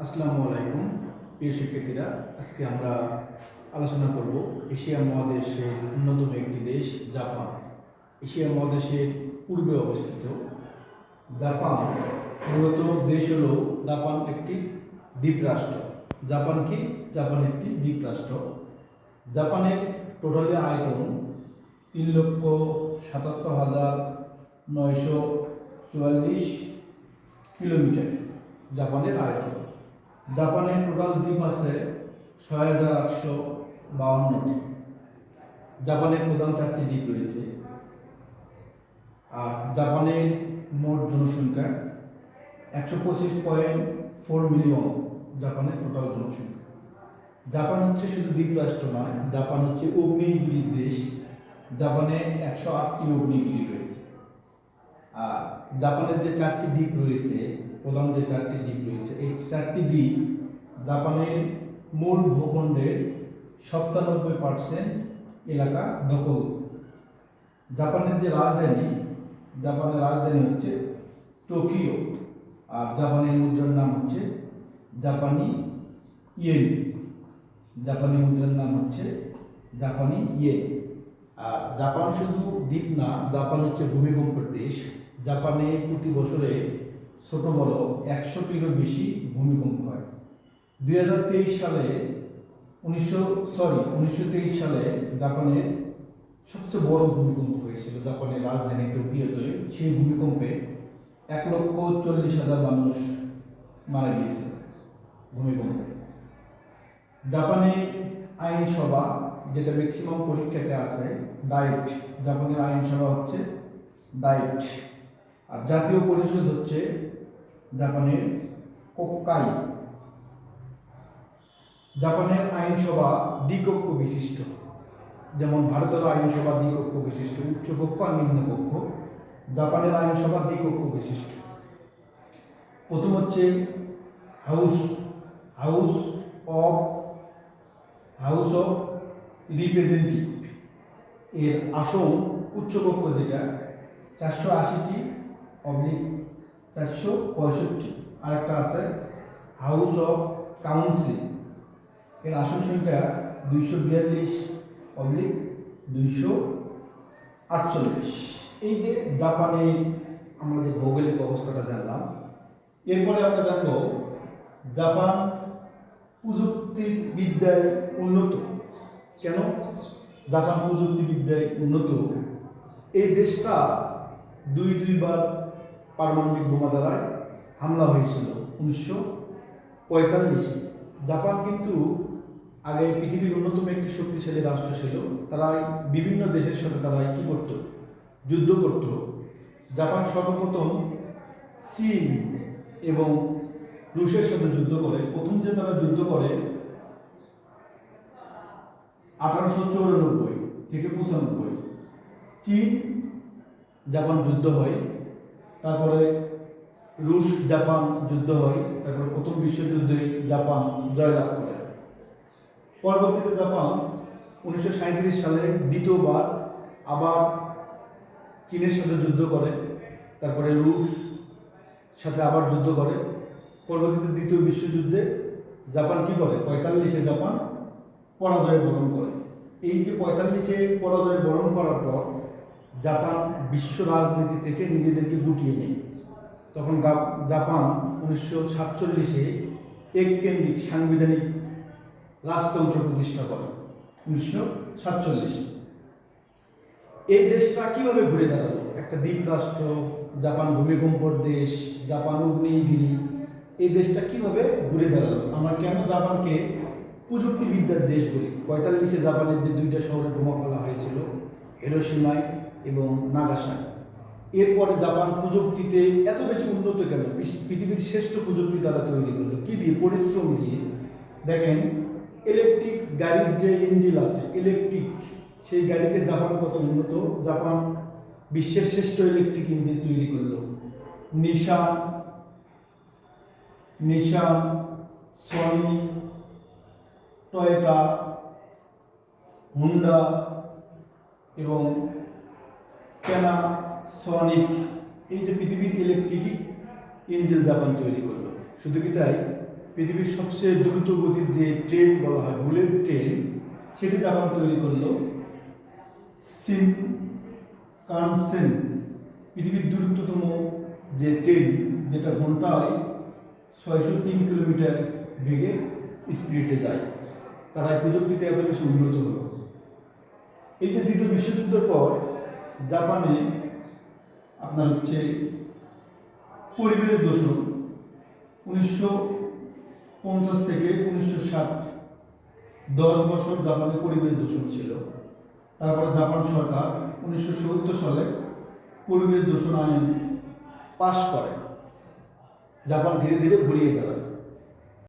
আসসালামু আলাইকুম, প্রিয় শিক্ষার্থীরা, আজকে আমরা আলোচনা করব এশিয়া মহাদেশের অন্যতম একটি দেশ, জাপান। এশিয়া মহাদেশের পূর্বে অবস্থিত। জাপান মূলত দেশ হল জাপান একটি দ্বীপরাষ্ট্র জাপান কি? জাপান একটি দ্বীপরাষ্ট্র জাপানের টোটালি আয়তন তিন লক্ষ সাতাত্তর হাজার নয়শো চুয়াল্লিশ কিলোমিটার। জাপানের আয়তন। জাপানের টোটাল দ্বীপ আছে ছয় হাজার আটশো বাউন্নটি জাপানের প্রধান চারটি দ্বীপ রয়েছে। আর জাপানের মোট জনসংখ্যা একশো পঁচিশ পয়েন্ট ফোর মিলিয়ন জাপানের টোটাল জনসংখ্যা। জাপান হচ্ছে শুধু দ্বীপ রাষ্ট্র নয়, জাপান হচ্ছে অগ্নিগিরির দেশ। জাপানে একশো আটটি অগ্নিগিরি রয়েছে। আর জাপানের যে চারটি দ্বীপ রয়েছে প্রধান যে চারটি দ্বীপ রয়েছে। এই চারটি দ্বীপ জাপানের মূল ভূখণ্ডের সপ্তানব্বই পার্সেন্ট এলাকা দখল। জাপানের যে রাজধানী, জাপানের রাজধানী হচ্ছে টোকিও আর জাপানের মুদ্রার নাম হচ্ছে জাপানি ইয়েন। জাপানি মুদ্রার নাম হচ্ছে জাপানি ইয়েন। আর জাপান শুধু দ্বীপ না, জাপান হচ্ছে ভূমিকম্পের দেশ। জাপানে প্রতি বছরে ছোট বড় একশোটিরও বেশি ভূমিকম্প হয়। দুই হাজার তেইশ সালে উনিশশো সরি উনিশশো তেইশ সালে জাপানের সবচেয়ে বড় ভূমিকম্প হয়েছিল জাপানের রাজধানী টোকিওতে। সেই ভূমিকম্পে এক লক্ষ চল্লিশ হাজার মানুষ মারা গিয়েছে ভূমিকম্পে। জাপানে আইনসভা, যেটা ম্যাক্সিমাম পরীক্ষাতে আছে ডায়েট জাপানের আইনসভা হচ্ছে ডায়েট আর জাতীয় পরিষদ হচ্ছে জাপানের কোক্কাই জাপানের আইনসভা দ্বিকক্ষ বিশিষ্ট। যেমন ভারতের আইনসভা দ্বিকক্ষ বিশিষ্ট, উচ্চকক্ষ আর নিম্নকক্ষ। জাপানের আইনসভা দ্বিকক্ষ বিশিষ্ট। প্রথম হচ্ছে house house of house of representative. এর আসন উচ্চকক্ষ যেটা, চারশো আশিটি অবলিক চারশো পঁয়ষট্টি। আর একটা আছে হাউস অফ কাউন্সিল এর আসন সংখ্যা দুইশো বিয়াল্লিশ অবলিক দুইশো আটচল্লিশ। এই যে জাপানে আমরা যে ভৌগোলিক অবস্থাটা জানলাম, এরপরে আমরা জানব জাপান প্রযুক্তির বিদ্যায় উন্নত। কেন জাপান প্রযুক্তিবিদ্যায় উন্নত? এই দেশটা দুই দুইবার পারমাণবিক বোমা দ্বারা হামলা হয়েছিল উনিশশো পঁয়তাল্লিশে জাপান কিন্তু আগে পৃথিবীর অন্যতম একটি শক্তিশালী রাষ্ট্র ছিল। তারা বিভিন্ন দেশের সাথে তারা কী করত? যুদ্ধ করত। জাপান সর্বপ্রথম চীন এবং রুশের সাথে যুদ্ধ করে। প্রথম যে তারা যুদ্ধ করে, আঠারোশো চৌরানব্বই থেকে পঁচানব্বই। চীন জাপান যুদ্ধ হয়। তারপরে রুশ জাপান যুদ্ধ হয়, তারপরে প্রথম বিশ্বযুদ্ধে জাপান জয়লাভ করে। পরবর্তীতে জাপান উনিশশো সালে দ্বিতীয়বার আবার চীনের সাথে যুদ্ধ করে, তারপরে রুশ সাথে আবার যুদ্ধ করে। পরবর্তীতে দ্বিতীয় বিশ্বযুদ্ধে জাপান কি করে? পঁয়তাল্লিশে জাপান পরাজয় বরণ করে। এই যে পঁয়তাল্লিশে পরাজয় বরণ করার পর জাপান বিশ্ব রাজনীতি থেকে নিজেদেরকে গুটিয়ে নেয় তখন জাপান উনিশশো সাতচল্লিশে এককেন্দ্রিক সাংবিধানিক রাজতন্ত্র প্রতিষ্ঠা করে, উনিশশো সাতচল্লিশ। এই দেশটা কীভাবে ঘুরে দাঁড়াল? একটা দ্বীপ রাষ্ট্র, জাপান ভূমিকম্পর দেশ, জাপান অগ্নিগিরি, এই দেশটা কীভাবে ঘুরে দাঁড়াল? আমরা কেন জাপানকে প্রযুক্তিবিদ্যার দেশ বলি? পঁয়তাল্লিশে জাপানের যে দুইটা শহরে বোমা ফেলা হয়েছিল হিরোসীমায় এবং নাগাসায় এরপরে জাপান প্রযুক্তিতে এত বেশি উন্নত কেন? পৃথি- পৃথিবীর শ্রেষ্ঠ প্রযুক্তি তারা তৈরি করল। কি দিয়ে? পরিশ্রম দিয়ে। দেখেন ইলেকট্রিক গাড়ির যে ইঞ্জিন আছে ইলেকট্রিক সেই গাড়িতে জাপান কত উন্নত? জাপান বিশ্বের শ্রেষ্ঠ ইলেকট্রিক ইঞ্জিন তৈরি করল। Nissan Nissan, Sony, Toyota, Honda এবং প্যানা সনিক, এই যে পৃথিবীর ইলেকট্রিক ইঞ্জিন জাপান তৈরি করল। শুধু কি তাই? পৃথিবীর সবচেয়ে দ্রুত গতির যে ট্রেন বলা হয় বুলেট ট্রেন সেটি জাপান তৈরি করল সিন কানসেন। পৃথিবীর দ্রুততম যে ট্রেন যেটা ঘন্টায় ছয়শো তিন কিলোমিটার বেগে স্পিডে যায়, তারা প্রযুক্তিতে এত বেশি উন্নত হলো। এই যে দ্বিতীয় বিশ্বযুদ্ধের পর জাপানে আপনার হচ্ছে পরিবেশ দূষণ উনিশশো পঞ্চাশ থেকে উনিশশো ষাট দশ বছর জাপানে পরিবেশ দূষণ ছিল। তারপরে জাপান সরকার উনিশশো সত্তর সালে পরিবেশ দূষণ আইন পাশ করে। জাপান ধীরে ধীরে ঘুরিয়ে দাঁড়ায়